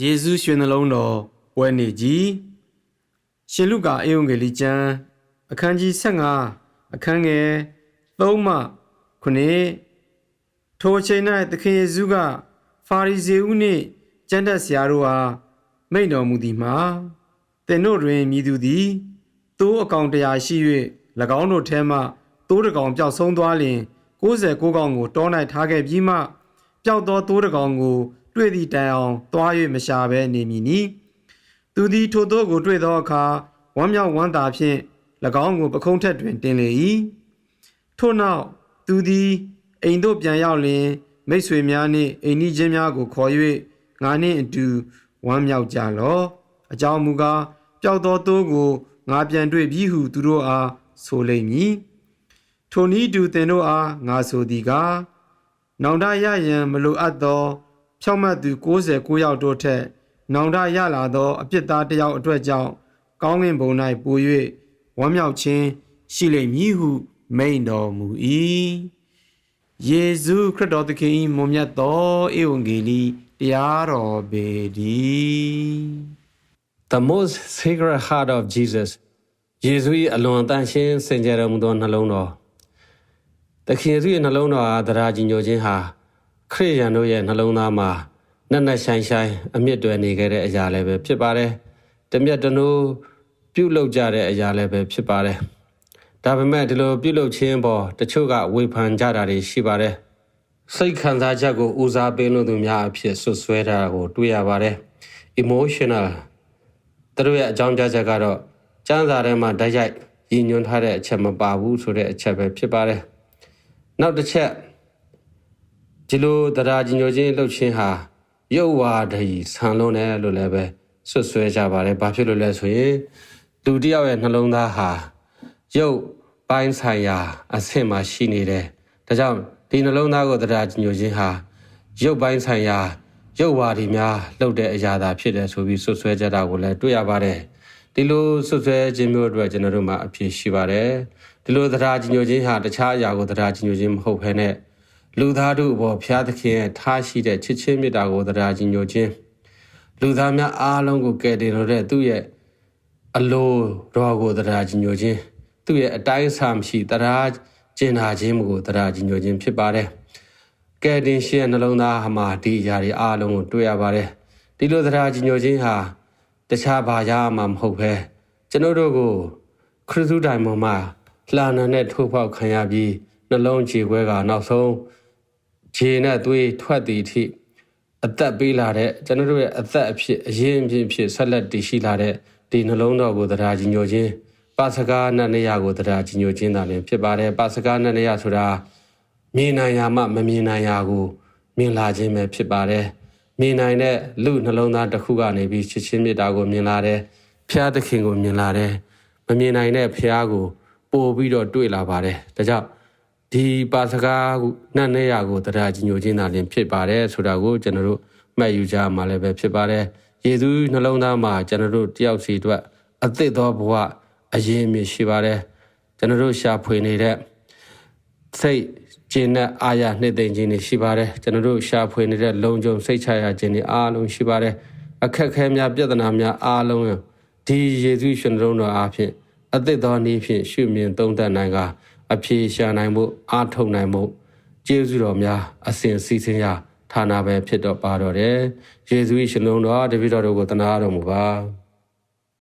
ယေရှုရွှေနှလုံးတော်ပွဲနေကြီးရှင်လုကာအေဝံဂေလိကျမ်းအခန်းကြီး15အခန်းငယ်3မှ9ထိုအချိန်၌သခင်ယေရှုက ဖာရိဇေဦးနှင့်ကျမ်းတက်ဆရာတို့အားမိန့်တော်မူသည်မှာသင်တို့တွင်မြည်သူသည်သိုးအကောင်တရားရှိ၍၎င်းတို့ထဲမှသိုးတစ်ကောင်ပျောက်ဆုံးသွားလျင်69ကောင်ကိုတော၌ထားခဲ့ပြီးမှပျောက်သောသိုးတစ်ကောင်ကို တွေ့သည့်တိုင်အောင်သွား၍မရှာဘဲနေမည်နီသူသည်ထိုသိုးကိုတွေ့သောအခါဝမ်းမြောက်ဝမ်းသာဖြင့်၎င်းကိုပခုံးထက်တွင်တင်လေ၏ထို့နောက်သူသည်အိမ်သို့ပြန်ရောက်လျင်မိတ်ဆွေများနှင့်အိမ်နီးချင်းများကိုခေါ်၍ငါနှင့်အတူဝမ်းမြောက်ကြလော့အကြောင်းမူကားပျောက်သောသိုးကိုငါပြန်တွေ့ပြီးဟုသူတို့အားဆိုလိမ့်မည်ထိုနည်းတူသင်တို့အားငါဆိုသည်ကားနောင်တရရန်မလိုအပ်သော ဖြောင့်မတ်သူ69ယောက်တို့ထက်နောင်တရလာသောအပြစ်သားတစ်ယောက်အတွက်ကြောင့်ကောင်းကင်ဘုံ၌ပို၍ဝမ်းမြောက်ခြင်းရှိလိမ့်မည်ဟု မိန့်တော်မူ၏ယေရှုခရစ်တော်သခင်၏မွန်မြတ်သောဧဝံဂေလိတရားတော်ပေတည်း The most sacred heart of Jesus ယေရှု၏အလွန်တန်ရှင်းစင်ကြယ်တော်မူသောနှလုံးတော်သခင်ယေရှုရဲ့နှလုံးတော်အားတရားကြီးညိုခြင်းဟာ ခရစ်ယာန်တို့ရဲ့နှလုံးသားမှာနက်နက်ရှိုင်းရှိုင်းအမြင့်တွယ်နေခဲ့တဲ့အရာလည်းပဲဖြစ်ပါတယ်။တမျက်တနိုးပြုတ်လောက်ကြတဲ့အရာလည်းပဲဖြစ်ပါတယ်။ဒါပေမဲ့ဒီလိုပြုတ်လောက်ခြင်းပေါ်တချို့ကဝေဖန်ကြတာတွေရှိပါတယ်။စိတ်ခံစားချက်ကိုဦးစားပေးလို့သူများအဖြစ်ဆွဆွဲတာကိုတွေ့ရပါတယ်။ emotional သူတို့ရဲ့အကြောင်းပြချက်ကတော့စံစာထဲမှာဓာတ်ရိုက်ရည်ညွှန်းထားတဲ့အချက်မပါဘူးဆိုတဲ့အချက်ပဲဖြစ်ပါတယ်။နောက်တစ်ချက် ဒီလိုတရားကြီးညိုခြင်းလှုပ်ခြင်းဟာရုပ်ဝါဒကြီးဆန်လုံးတယ်လို့လည်းပဲဆွတ်ဆွဲကြပါတယ်။ဘာဖြစ်လို့လဲဆိုရင်လူတစ်ယောက်ရဲ့နှလုံးသားဟာရုပ်ပိုင်းဆိုင်ရာအဆင့်မှာရှိနေတယ်။ဒါကြောင့်ဒီနှလုံးသားကိုတရားကြီးညိုခြင်းဟာရုပ်ပိုင်းဆိုင်ရာရုပ်ဝါဒီများလှုပ်တဲ့အရာသာဖြစ်တယ်ဆိုပြီးဆွဆွဲကြတာကိုလည်းတွေ့ရပါတယ်ဒီလိုဆွဆွဲခြင်းမျိုးအတွက်ကျွန်တော်တို့မှာအဖြစ်ရှိပါတယ်ဒီလိုတရားကြီးညိုခြင်းဟာတခြားအရာကိုတရားကြီးညိုခြင်းမဟုတ်ဘဲနဲ့ လူသားတို့အပေါ်ဖျားသခင်ရဲ့ထားရှိတဲ့ချစ်ချင်းမေတ္တာကိုတရားကြီးညိုခြင်းလူသားများအားလုံးကိုကယ်တင်လို့တဲ့သူ့ရဲ့အလိုတော်ကိုတရားကြီးညိုခြင်းသူ့ရဲ့အတိုင်းအဆမရှိတရားကျင်နာခြင်းကိုတရားကြီးညိုခြင်းဖြစ်ပါတယ်ကဲတင်ရှင်နှလုံးသားမှာဒီအရာတွေအားလုံးကိုတွေ့ရပါတယ်ဒီလိုတရားကြီးညိုခြင်းဟာတခြားဘာရမှမဟုတ်ပဲကျွန်တော်တို့ကိုခရစ်သူတိုင်ပေါ်မှာလှာနာနဲ့ထိုးဖောက်ခံရပြီးနှလုံးခြေခွဲကနောက်ဆုံး ခြေနဲ့သွေးထွက်သည်အထိအသက်ပေးလာတဲ့ကျွန်တော်တို့ရဲ့အသက်အဖြစ်အရင်အဖြစ်ဖြစ်ဆက်လက်တည်ရှိလာတဲ့ဒီနှလုံးတော်ကိုတရားကြီးညိုခြင်းပါစကားနတ်နေရကိုတရားကြီးညိုခြင်းသာလျှင်ဖြစ်ပါတယ်ပါစကားနတ်နေရဆိုတာမြင်နိုင်ရာမှမမြင်နိုင်ရာကိုမြင်လာခြင်းပဲဖြစ်ပါတယ်မြင်နိုင်တဲ့လူနှလုံးသားတစ်ခုကနေပြီးချစ်ချင်းမေတ္တာကိုမြင်လာတယ်ဖျားသခင်ကိုမြင်လာတယ်မမြင်နိုင်တဲ့ဖျားကိုပို့ပြီးတော့တွေ့လာပါတယ်ဒါကြောင့် ဒီပါစကားနတ်နေရာကိုတရားကြီးညိုခြင်းသာလျှင်ဖြစ်ပါတယ်ဆိုတာကိုကျွန်တော်တို့မှတ်ယူကြမှာလည်းပဲဖြစ်ပါတယ်ယေရှုနှလုံးသားမှာကျွန်တော်တို့တယောက်စီအတွက်အသစ်သောဘဝအရင်မြရှိပါတယ်ကျွန်တော်တို့ရှာဖွေနေတဲ့စိတ်ကျင့်တဲ့အာရနှစ်သိမ့်ခြင်းတွေရှိပါတယ်ကျွန်တော်တို့ရှာဖွေနေတဲ့လုံခြုံစိတ်ချရခြင်းတွေအားလုံးရှိပါတယ်အခက်ခဲများပြဿနာများအားလုံးဒီယေရှုရှင်တော်တော်အားဖြင့်အသစ်သောနည်းဖြင့်ရှုမြင်သုံးသပ်နိုင်က အပြေရှာနိုင်မှုအားထုတ်နိုင်မှုကျေးဇူးတော်များအစဉ်စီစဉ်ရာဌာနပဲဖြစ်တော့ပါတော့တယ်ယေရှုရှင်တော်တော်တပည့်တော်တို့ကိုတနာတော်မူပါ